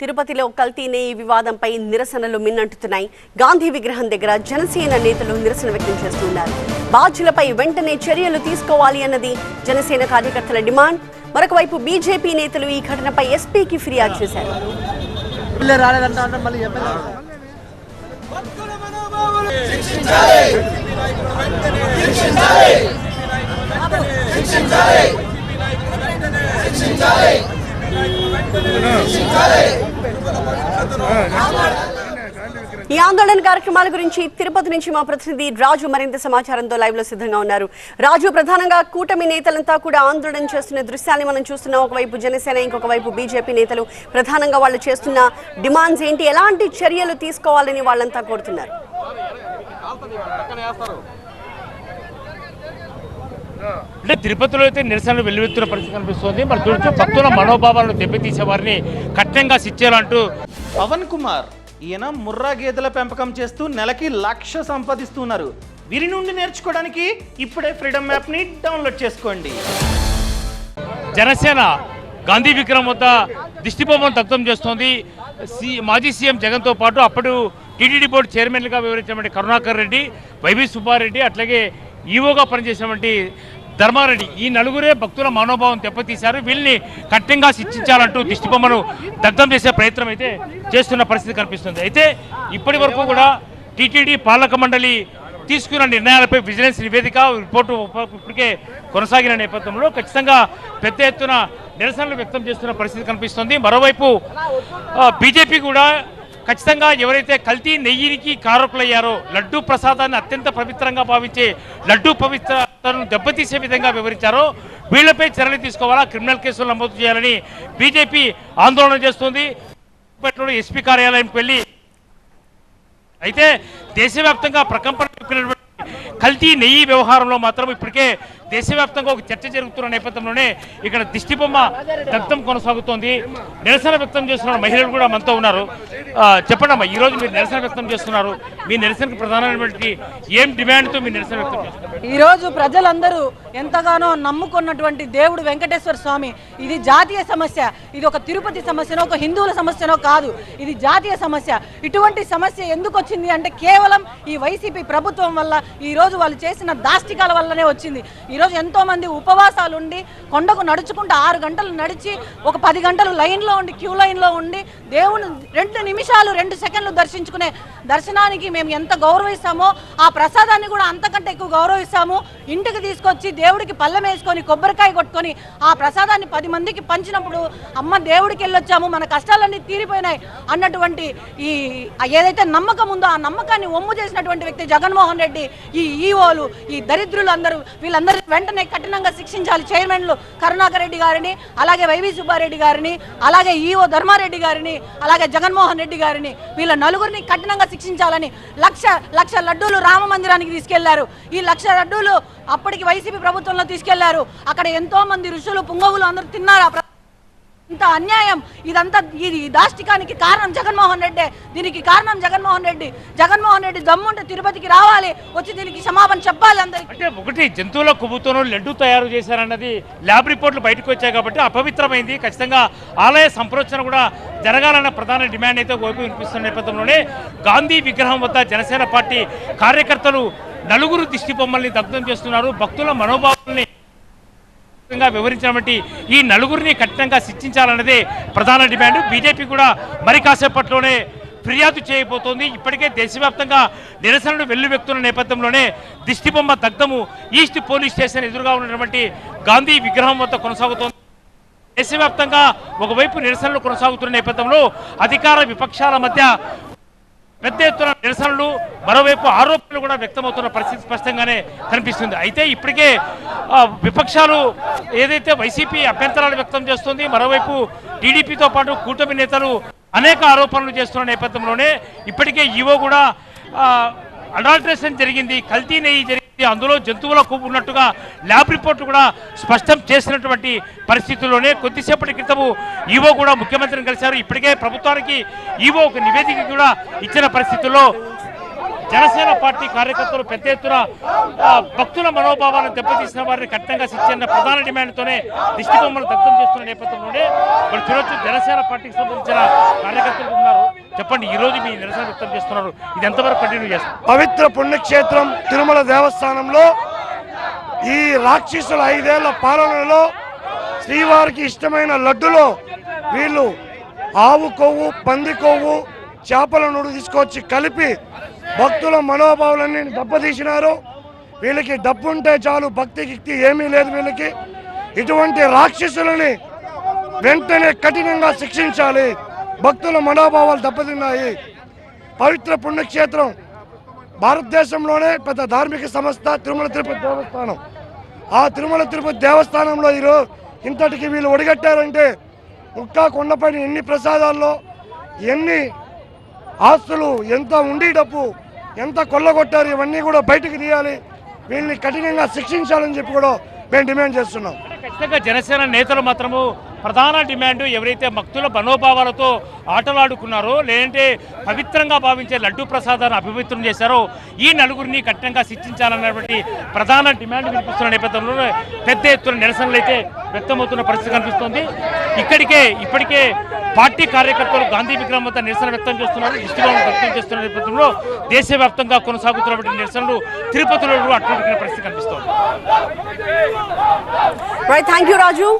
తిరుపతిలో కల్తీ నెయ్యి వివాదంపై నిరసనలు మిన్నంటుతున్నాయి. గాంధీ విగ్రహం దగ్గర జనసేన నేతలు నిరసన వ్యక్తం చేస్తున్నారు. బాధ్యులపై వెంటనే చర్యలు తీసుకోవాలి అన్నది జనసేన కార్యకర్తల డిమాండ్. మరొక వైపు బీజేపీ నేతలు ఈ ఘటనపై ఎస్పీకి ఫిర్యాదు చేశారు. మళ్ళీ ఎమ్మెల్యే ఈ ఆందోళన కార్యక్రమాల గురించి తిరుపతి నుంచి మా ప్రతినిధి రాజు మరింత సమాచారంతో లైవ్లో సిద్ధంగా ఉన్నారు. రాజు ప్రధానంగా కూటమి నేతలంతా కూడా ఆందోళన చేస్తున్న దృశ్యాన్ని మనం చూస్తున్నాం ఒకవైపు జనసేన ఇంకొక వైపు బీజేపీ నేతలు ప్రధానంగా వాళ్ళు చేస్తున్న డిమాండ్స్ ఏంటి? ఎలాంటి చర్యలు తీసుకోవాలని వాళ్ళంతా కోరుతున్నారు? అంటే తిరుపతిలో అయితే నిరసనలు వెల్లువెత్తున్న పరిస్థితి కనిపిస్తుంది. మరి చూడొచ్చు భక్తుల మనోభావాలను దెబ్బతీసే వారిని కఠినంగా శిక్షాలంటూ పవన్ కుమార్ ఈయన ముర్రా గేదెల పెంపకం చేస్తూ నెలకి లక్ష సంపాదిస్తున్నారు. వీరి నుండి నేర్చుకోవడానికి ఇప్పుడే ఫ్రీడమ్ యాప్ని డౌన్లోడ్ చేసుకోండి. జనసేన గాంధీ విగ్రహం వద్ద దిష్టిబొమ్మను దగ్ధం చేస్తోంది. సి మాజీ సీఎం జగన్తో పాటు అప్పుడు టీటీడీ బోర్డు చైర్మన్గా వివరించినటువంటి కరుణాకర్ రెడ్డి వైవి సుబ్బారెడ్డి అట్లాగే ఈవోగా పనిచేసినటువంటి ధర్మారెడ్డి ఈ నలుగురే భక్తుల మనోభావం దెబ్బతీశారు. వీళ్ళని కఠినంగా శిక్షించాలంటూ దిష్టిబొమ్మను దగ్ధం చేసే ప్రయత్నం అయితే చేస్తున్న పరిస్థితి కనిపిస్తుంది. అయితే ఇప్పటి వరకు కూడా టీటీడీ పాలక మండలి తీసుకున్న నిర్ణయాలపై విజిలెన్స్ నివేదిక రిపోర్టు ఇప్పటికే కొనసాగిన నేపథ్యంలో ఖచ్చితంగా పెద్ద ఎత్తున నిరసనలు వ్యక్తం చేస్తున్న పరిస్థితి కనిపిస్తుంది. మరోవైపు బీజేపీ కూడా ఖచ్చితంగా ఎవరైతే కల్తీ నెయ్యికి కారకులయ్యారో లడ్డూ ప్రసాదాన్ని అత్యంత పవిత్రంగా భావించే లడ్డూ పవిత్ర పవిత్రతను దెబ్బతీసే విధంగా వివరించారో వీళ్ళపై చర్యలు తీసుకోవాలా? క్రిమినల్ కేసులు నమోదు చేయాలని బీజేపీ ఆందోళన చేస్తుంది. ఎస్పీ కార్యాలయంకి వెళ్ళి అయితే దేశవ్యాప్తంగా ప్రకంపన కల్తీ నెయ్యి వ్యవహారంలో మాత్రం ఇప్పటికే దేశవ్యాప్తంగా ఒక చర్చ జరుగుతున్న నేపథ్యంలోనే ఇక్కడ దిష్టిబొమ్మ దగ్ధం కొనసాగుతోంది. నిరసన వ్యక్తం చేస్తున్న మహిళలు కూడా మనతో ఉన్నారు. ఆ, చెప్పండి అమ్మా ఈరోజు మీరు నిరసన వ్యక్తం చేస్తున్నారు. మీ నిరసనకు ప్రధానమైనటువంటి ఏం డిమాండ్తో మీ నిరసన వ్యక్తం చేస్తున్నారు? ఈరోజు ప్రజలందరూ ఎంతగానో నమ్ముకున్నటువంటి దేవుడు వెంకటేశ్వర స్వామి. ఇది జాతీయ సమస్య. ఇది ఒక తిరుపతి సమస్యనో ఒక హిందువుల సమస్యనో కాదు. ఇది జాతీయ సమస్య. ఇటువంటి సమస్య ఎందుకు వచ్చింది అంటే కేవలం ఈ వైసీపీ ప్రభుత్వం వల్ల ఈ రోజు వాళ్ళు చేసిన దాష్టికాల వల్లనే వచ్చింది. ఈరోజు ఎంతో మంది ఉపవాసాలు ఉండి కొండకు నడుచుకుంటూ ఆరు గంటలు నడిచి ఒక పది గంటలు లైన్లో ఉండి క్యూ లైన్లో ఉండి దేవుని రెండు నిమిషాలు రెండు సెకండ్లు దర్శించుకునే దర్శనానికి మేము ఎంత గౌరవిస్తామో ఆ ప్రసాదాన్ని కూడా అంతకంటే ఎక్కువ గౌరవిస్తాము. ఇంటికి తీసుకొచ్చి దేవుడికి పళ్ళం వేసుకొని కొబ్బరికాయ కొట్టుకొని ఆ ప్రసాదాన్ని పది మందికి పంచినప్పుడు అమ్మ దేవుడికి వెళ్ళొచ్చాము మన కష్టాలన్నీ తీరిపోయినాయి అన్నటువంటి ఈ ఏదైతే నమ్మకం ఉందో ఆ నమ్మకాన్ని ఒమ్ము చేసినటువంటి వ్యక్తి జగన్మోహన్ రెడ్డి ఈ ఈఓలు ఈ దరిద్రులు అందరూ వీళ్ళందరూ వెంటనే కఠినంగా శిక్షించాలి చైర్మన్లు కరుణాకర్ రెడ్డి గారిని అలాగే వైవి సుబ్బారెడ్డి గారిని అలాగే ఈఓ ధర్మారెడ్డి గారిని అలాగే జగన్మోహన్ రెడ్డి గారిని. వీళ్ళ నలుగురిని కఠినంగా శిక్షించాలని లక్ష లక్ష లడ్డూలు రామ మందిరానికి తీసుకెళ్ళారు. ఈ లక్ష లడ్డూలు అప్పటికి వైసీపీ ప్రభుత్వంలో తీసుకెళ్ళారు. అక్కడ ఎంతో మంది ఋషులు పుంగవులు అందరూ తిన్నారు ఆ ఇంత అన్యాయం ఇదంతా ఇది దాష్టికానికి కారణం జగన్మోహన్ రెడ్డి. దీనికి కారణం జగన్మోహన్ రెడ్డి. జగన్మోహన్ రెడ్డి దమ్ముంటే తిరుపతికి రావాలి. వచ్చి దీనికి క్షమాపణ చెప్పాలి అందరికి. అంటే ఒకటి జంతువుల కొవ్వుతోనూ లడ్డు తయారు చేశారన్నది ల్యాబ్ రిపోర్ట్లు బయటకు వచ్చాయి కాబట్టి అపవిత్రమైంది. ఖచ్చితంగా ఆలయ సంప్రోచన కూడా జరగాలన్న ప్రధాన డిమాండ్ అయితే వైపు వినిపిస్తున్న నేపథ్యంలోనే గాంధీ విగ్రహం వద్ద జనసేన పార్టీ కార్యకర్తలు నలుగురు దిష్టి బొమ్మల్ని దగ్ధం చేస్తున్నారు. భక్తుల మనోభావాల్ని విధంగా వివరించినటువంటి ఈ నలుగురిని కఠినంగా శిక్షించాలన్నదే ప్రధాన డిమాండ్. బీజేపీ కూడా మరి కాసేపట్లోనే ఫిర్యాదు చేయబోతోంది. ఇప్పటికే దేశవ్యాప్తంగా నిరసనలు వెల్లువెక్కుతున్న నేపథ్యంలోనే దిష్టిబొమ్మ దగ్ధము ఈస్ట్ పోలీస్ స్టేషన్ ఎదురుగా ఉన్నటువంటి గాంధీ విగ్రహం వద్ద కొనసాగుతోంది. దేశవ్యాప్తంగా ఒకవైపు నిరసనలు కొనసాగుతున్న నేపథ్యంలో అధికార విపక్షాల మధ్య పెద్ద ఎత్తున నిరసనలు మరోవైపు ఆరోపణలు కూడా వ్యక్తమవుతున్న పరిస్థితి స్పష్టంగానే కనిపిస్తుంది. అయితే ఇప్పటికే విపక్షాలు ఏదైతే వైసీపీ అభ్యంతరాలు వ్యక్తం చేస్తుంది మరోవైపు టీడీపీతో పాటు కూటమి నేతలు అనేక ఆరోపణలు చేస్తున్న నేపథ్యంలోనే ఇప్పటికే ఈవో కూడా అడాల్ట్రేషన్ జరిగింది కల్తీ నెయ్యి జరిగింది. అందులో జంతువుల కొవ్వు ఉన్నట్టుగా ల్యాబ్ రిపోర్టు కూడా స్పష్టం చేసినటువంటి పరిస్థితుల్లోనే కొద్దిసేపటి క్రితము ఈవో కూడా ముఖ్యమంత్రిని కలిశారు. ఇప్పటికే ప్రభుత్వానికి ఈవో ఒక నివేదిక కూడా ఇచ్చిన పరిస్థితుల్లో జనసేన పార్టీ కార్యకర్తలు పెద్ద ఎత్తున భక్తుల మనోభావాలను దెబ్బతీసిన వారిని కఠినంగా శిక్షణ ప్రధాన డిమాండ్తోనే దిష్టి బొమ్మలు దగ్ధం చేస్తున్న నేపథ్యంలోనే మరి చూడొచ్చు జనసేన పార్టీకి సంబంధించిన కార్యకర్తలు ఉన్నారు. చెప్పండి ఈ రోజు మీ నిరసన వ్యక్తం చేస్తున్నారు. ఇది ఎంతవరకు కంటిన్యూ చేస్తారు? పవిత్ర పుణ్యక్షేత్రం తిరుమల దేవస్థానంలో ఈ రాక్షసుల ఐదేళ్ళ పాలనలో శ్రీవారికి ఇష్టమైన లడ్డులో వీళ్ళు ఆవు కొవ్వు పంది కొవ్వు చేపల నూడు తీసుకొచ్చి కలిపి భక్తుల మనోభావాలన్నీ దెబ్బతీసినారు. వీళ్ళకి డబ్బుంటే చాలు భక్తి గిక్తి ఏమీ లేదు వీళ్ళకి. ఇటువంటి రాక్షసులని వెంటనే కఠినంగా శిక్షించాలి. భక్తుల మనోభావాలు దెబ్బతిన్నాయి. పవిత్ర పుణ్యక్షేత్రం భారతదేశంలోనే పెద్ద ధార్మిక సంస్థ తిరుమల తిరుపతి దేవస్థానం. ఆ తిరుమల తిరుపతి దేవస్థానంలో ఈరోజు ఇంతటికి వీళ్ళు ఒడిగట్టారంటే ముక్కా కొండపైన ఎన్ని ప్రసాదాల్లో ఎన్ని ఆస్తులు ఎంత ఉండి డబ్బు ఎంత కొల్లగొట్టారు ఇవన్నీ కూడా బయటకు తీయాలి. వీళ్ళని కఠినంగా శిక్షించాలని చెప్పి కూడా మేము డిమాండ్ చేస్తున్నాం. ఖచ్చితంగా జనసేన నేతలు మాత్రము ప్రధాన డిమాండ్ ఎవరైతే భక్తుల మనోభావాలతో ఆటలాడుకున్నారో లేదంటే పవిత్రంగా భావించే లడ్డూ ప్రసాదాన్ని అపవిత్రం చేశారో ఈ నలుగురిని కఠినంగా శిక్షించాలన్నటువంటి ప్రధాన డిమాండ్ వినిపిస్తున్న నేపథ్యంలో పెద్ద ఎత్తున నిరసనలు అయితే వ్యక్తమవుతున్న పరిస్థితి కనిపిస్తోంది. ఇక్కడికే ఇప్పటికే పార్టీ కార్యకర్తలు గాంధీ విగ్రహం వద్ద నిరసన వ్యక్తం చేస్తున్నారు. దృష్టిభావం వ్యక్తం చేస్తున్న నేపథ్యంలో దేశవ్యాప్తంగా కొనసాగుతున్నటువంటి నిరసనలు తిరుపతిలో కూడా అటువంటి పరిస్థితి కనిపిస్తోంది. Right thank you Raju